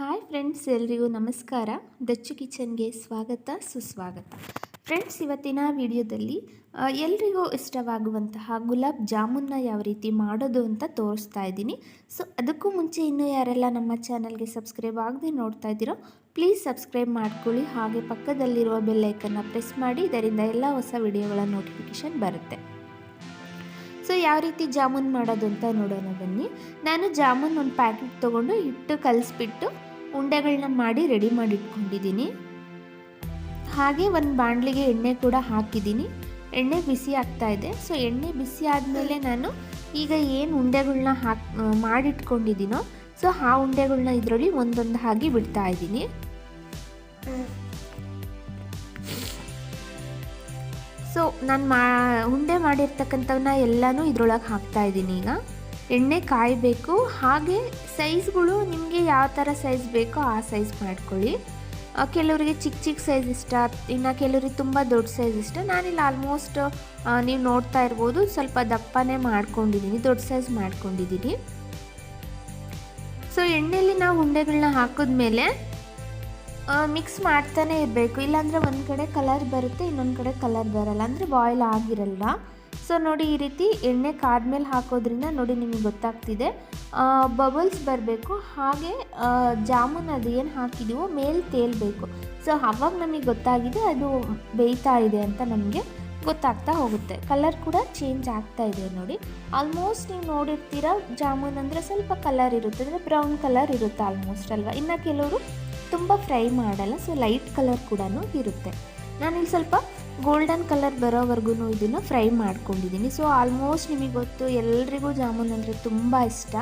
Hi friends ಎಲ್ರಿಗೂ ನಮಸ್ಕಾರ. ದಚ್ಚು ಕಿಚನ್ಗೆ ಸ್ವಾಗತ, ಸುಸ್ವಾಗತ. ಫ್ರೆಂಡ್ಸ್ ಇವತ್ತಿನ ವಿಡಿಯೋದಲ್ಲಿ ಎಲ್ರಿಗೂ ಇಷ್ಟವಾಗುವಂತಹ ಗುಲಾಬ್ ಜಾಮೂನ್ನ ಯಾವ ರೀತಿ ಮಾಡೋದು ಅಂತ ತೋರಿಸ್ತಾ ಇದ್ದೀನಿ. ಸೊ ಅದಕ್ಕೂ ಮುಂಚೆ ಇನ್ನೂ ಯಾರೆಲ್ಲ ನಮ್ಮ ಚಾನಲ್ಗೆ ಸಬ್ಸ್ಕ್ರೈಬ್ ಆಗದೆ ನೋಡ್ತಾ ಇದ್ದೀರೋ ಪ್ಲೀಸ್ ಸಬ್ಸ್ಕ್ರೈಬ್ ಮಾಡ್ಕೊಳ್ಳಿ. ಹಾಗೆ ಪಕ್ಕದಲ್ಲಿರುವ ಬೆಲ್ಲೈಕನ್ನು ಪ್ರೆಸ್ ಮಾಡಿ, ಇದರಿಂದ ಎಲ್ಲ ಹೊಸ ವಿಡಿಯೋಗಳ ನೋಟಿಫಿಕೇಷನ್ ಬರುತ್ತೆ. ಸೊ ಯಾವ ರೀತಿ ಜಾಮೂನ್ ಮಾಡೋದು ಅಂತ ನೋಡೋಣ ಬನ್ನಿ. ನಾನು ಜಾಮೂನ್ ಒಂದು ಪ್ಯಾಕೆಟ್ ತೊಗೊಂಡು ಹಿಟ್ಟು ಕಲಿಸ್ಬಿಟ್ಟು ಉಂಡೆಗಳನ್ನ ಮಾಡಿ ರೆಡಿ ಮಾಡಿ ಇಟ್ಕೊಂಡಿದ್ದೀನಿ ಹಾಗೆ ಒಂದು ಬಾಣಲಿಗೆ ಎಣ್ಣೆ ಕೂಡ ಹಾಕಿದ್ದೀನಿ. ಎಣ್ಣೆ ಬಿಸಿ ಆಗ್ತಾ ಇದೆ. ಸೊ ಎಣ್ಣೆ ಬಿಸಿ ಆದಮೇಲೆ ನಾನು ಈಗ ಏನು ಉಂಡೆಗಳನ್ನ ಹಾಕ್ ಮಾಡಿಟ್ಕೊಂಡಿದ್ದೀನೋ, ಸೊ ಆ ಉಂಡೆಗಳನ್ನ ಇದರಲ್ಲಿ ಒಂದೊಂದು ಹಾಗೆ ಬಿಡ್ತಾ ಇದ್ದೀನಿ. ಸೊ ನಾನು ಮಾ, ಉಂಡೆ ಮಾಡಿರ್ತಕ್ಕಂಥವನ್ನ ಎಲ್ಲನೂ ಇದ್ರೊಳಗೆ ಹಾಕ್ತಾ ಇದ್ದೀನಿ ಈಗ. ಎಣ್ಣೆ ಕಾಯಬೇಕು. ಹಾಗೆ ಸೈಜ್ಗಳು ನಿಮಗೆ ಯಾವ ಥರ ಸೈಜ್ ಬೇಕೋ ಆ ಸೈಜ್ ಮಾಡ್ಕೊಳ್ಳಿ. ಕೆಲವರಿಗೆ ಚಿಕ್ಕ ಚಿಕ್ಕ ಸೈಜ್ ಇಷ್ಟ, ಇನ್ನು ಕೆಲವರಿಗೆ ತುಂಬ ದೊಡ್ಡ ಸೈಜ್ ಇಷ್ಟ. ನಾನಿಲ್ಲಿ ಆಲ್ಮೋಸ್ಟ್ ನೀವು ನೋಡ್ತಾ ಇರ್ಬೋದು. ಸ್ವಲ್ಪ ದಪ್ಪನೇ ಮಾಡ್ಕೊಂಡಿದ್ದೀನಿ, ದೊಡ್ಡ ಸೈಜ್ ಮಾಡ್ಕೊಂಡಿದ್ದೀನಿ. ಸೊ ಎಣ್ಣೆಯಲ್ಲಿ ನಾವು ಉಂಡೆಗಳನ್ನ ಹಾಕಿದ್ಮೇಲೆ ಮಿಕ್ಸ್ ಮಾಡ್ತಾನೆ ಇರಬೇಕು. ಇಲ್ಲಾಂದರೆ ಒಂದು ಕಡೆ ಕಲರ್ ಬರುತ್ತೆ, ಇನ್ನೊಂದು ಕಡೆ ಕಲರ್ ಬರಲ್ಲ. ಅಂದರೆ ಬಾಯ್ಲ್ ಆಗಿರಲ್ಲ ಸೊ ನೋಡಿ ಈ ರೀತಿ ಎಣ್ಣೆ ಕಾದ್ಮೇಲೆ ಹಾಕೋದ್ರಿಂದ ನೋಡಿ ನಿಮಗೆ ಗೊತ್ತಾಗ್ತಿದೆ. ಬಬಲ್ಸ್ ಬರಬೇಕು. ಹಾಗೆ ಜಾಮೂನ್ ಅದು ಏನು ಹಾಕಿದೀವೋ ಮೇಲೆ ತೇಲ್ಬೇಕು ಸೊ ಅವಾಗ ನಮಗೆ ಗೊತ್ತಾಗಿದೆ ಅದು ಬೇಯ್ತಾ ಇದೆ ಅಂತ ನಮಗೆ ಗೊತ್ತಾಗ್ತಾ ಹೋಗುತ್ತೆ. ಕಲರ್ ಕೂಡ ಚೇಂಜ್ ಆಗ್ತಾ ಇದೆ ನೋಡಿ. ಆಲ್ಮೋಸ್ಟ್ ನೀವು ನೋಡಿರ್ತೀರ, ಜಾಮೂನ್ ಅಂದರೆ ಸ್ವಲ್ಪ ಕಲರ್ ಇರುತ್ತೆ. ಅಂದರೆ ಬ್ರೌನ್ ಕಲರ್ ಇರುತ್ತೆ ಆಲ್ಮೋಸ್ಟ್ ಅಲ್ವಾ? ಇನ್ನು ಕೆಲವರು ತುಂಬ ಫ್ರೈ ಮಾಡಲ್ಲ ಸೊ ಲೈಟ್ ಕಲರ್ ಕೂಡ ಇರುತ್ತೆ. ನಾನಿಲ್ಲಿ ಸ್ವಲ್ಪ ಗೋಲ್ಡನ್ ಕಲರ್ ಬರೋವರೆಗೂ ಇದನ್ನು ಫ್ರೈ ಮಾಡ್ಕೊಂಡಿದ್ದೀನಿ ಸೊ ಆಲ್ಮೋಸ್ಟ್ ನಿಮಗೆ ಗೊತ್ತು, ಎಲ್ರಿಗೂ ಜಾಮೂನ್ ಅಂದರೆ ತುಂಬ ಇಷ್ಟ.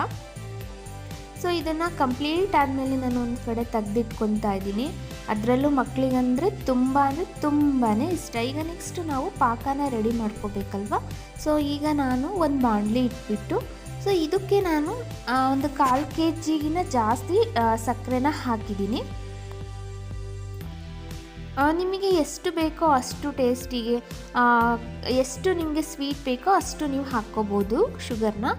ಸೊ ಇದನ್ನು ಕಂಪ್ಲೀಟ್ ಆದಮೇಲೆ ನಾನು ಒಂದು ಕಡೆ ತೆಗ್ದಿಟ್ಕೊತಾ ಇದ್ದೀನಿ ಅದರಲ್ಲೂ ಮಕ್ಕಳಿಗಂದರೆ ತುಂಬ ಅಂದರೆ ತುಂಬಾ ಇಷ್ಟ. ಈಗ ನೆಕ್ಸ್ಟ್ ನಾವು ಪಾಕನ ರೆಡಿ ಮಾಡ್ಕೋಬೇಕಲ್ವ? ಸೊ ಈಗ ನಾನು ಒಂದು ಬಾಂಡ್ಲಿ ಇಟ್ಬಿಟ್ಟು ಸೊ ಇದಕ್ಕೆ ನಾನು ಒಂದು ಕಾಲು ಕೆ ಜಿಗಿನ ಜಾಸ್ತಿ ಸಕ್ಕರೆನ ಹಾಕಿದ್ದೀನಿ ನಿಮಗೆ ಎಷ್ಟು ಬೇಕೋ ಅಷ್ಟು ಟೇಸ್ಟಿಗೆ ಎಷ್ಟು ನಿಮಗೆ ಸ್ವೀಟ್ ಬೇಕೋ ಅಷ್ಟು ನೀವು ಹಾಕ್ಕೋಬೋದು ಶುಗರ್ನ.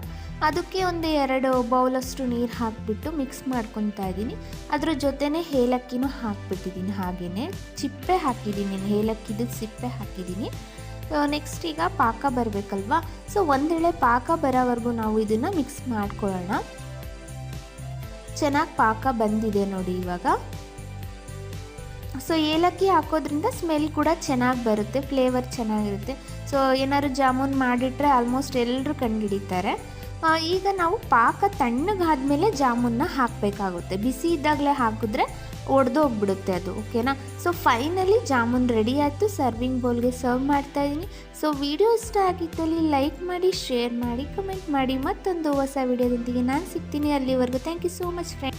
ಅದಕ್ಕೆ ಒಂದು ಎರಡು ಬೌಲಷ್ಟು ನೀರು ಹಾಕಿಬಿಟ್ಟು ಮಿಕ್ಸ್ ಮಾಡ್ಕೊತಾ ಇದ್ದೀನಿ. ಅದರ ಜೊತೆನೇ ಏಲಕ್ಕಿನೂ ಹಾಕ್ಬಿಟ್ಟಿದ್ದೀನಿ ಹಾಗೆಯೇ ಚಿಪ್ಪೆ ಹಾಕಿದ್ದೀನಿ, ಏಲಕ್ಕಿದು ಸಿಪ್ಪೆ ಹಾಕಿದ್ದೀನಿ. ನೆಕ್ಸ್ಟ್ ಈಗ ಪಾಕ ಬರಬೇಕಲ್ವಾ? ಸೊ ಒಂದೇಳೆ ಪಾಕ ಬರೋವರೆಗೂ ನಾವು ಇದನ್ನು ಮಿಕ್ಸ್ ಮಾಡ್ಕೊಳ್ಳೋಣ. ಚೆನ್ನಾಗಿ ಪಾಕ ಬಂದಿದೆ ನೋಡಿ ಇವಾಗ. ಸೊ ಏಲಕ್ಕಿ ಹಾಕೋದ್ರಿಂದ ಸ್ಮೆಲ್ ಕೂಡ ಚೆನ್ನಾಗಿ ಬರುತ್ತೆ ಫ್ಲೇವರ್ ಚೆನ್ನಾಗಿರುತ್ತೆ. ಸೊ ಏನಾದ್ರು ಜಾಮೂನ್ ಮಾಡಿಟ್ರೆ ಆಲ್ಮೋಸ್ಟ್ ಎಲ್ಲರೂ ಕಂಡುಹಿಡಿತಾರೆ. ಈಗ ನಾವು ಪಾಕ ತಣ್ಣಗಾದ್ಮೇಲೆ ಜಾಮೂನ್ನ ಹಾಕಬೇಕಾಗುತ್ತೆ. ಬಿಸಿ ಇದ್ದಾಗಲೇ ಹಾಕಿದ್ರೆ ಒಡೆದೋಗ್ಬಿಡುತ್ತೆ ಅದು ಓಕೆನಾ ಸೊ ಫೈನಲಿ ಜಾಮೂನ್ ರೆಡಿ ಆಯಿತು ಸರ್ವಿಂಗ್ ಬೌಲ್ಗೆ ಸರ್ವ್ ಮಾಡ್ತಾ ಇದ್ದೀನಿ ಸೊ ವಿಡಿಯೋ ಇಷ್ಟ ಆಗಿದ್ದಲ್ಲಿ ಲೈಕ್ ಮಾಡಿ ಶೇರ್ ಮಾಡಿ ಕಮೆಂಟ್ ಮಾಡಿ. ಮತ್ತೊಂದು ಹೊಸ ವಿಡಿಯೋದೊಂದಿಗೆ ನಾನು ಸಿಗ್ತೀನಿ. ಅಲ್ಲಿವರೆಗೂ thank you so much friend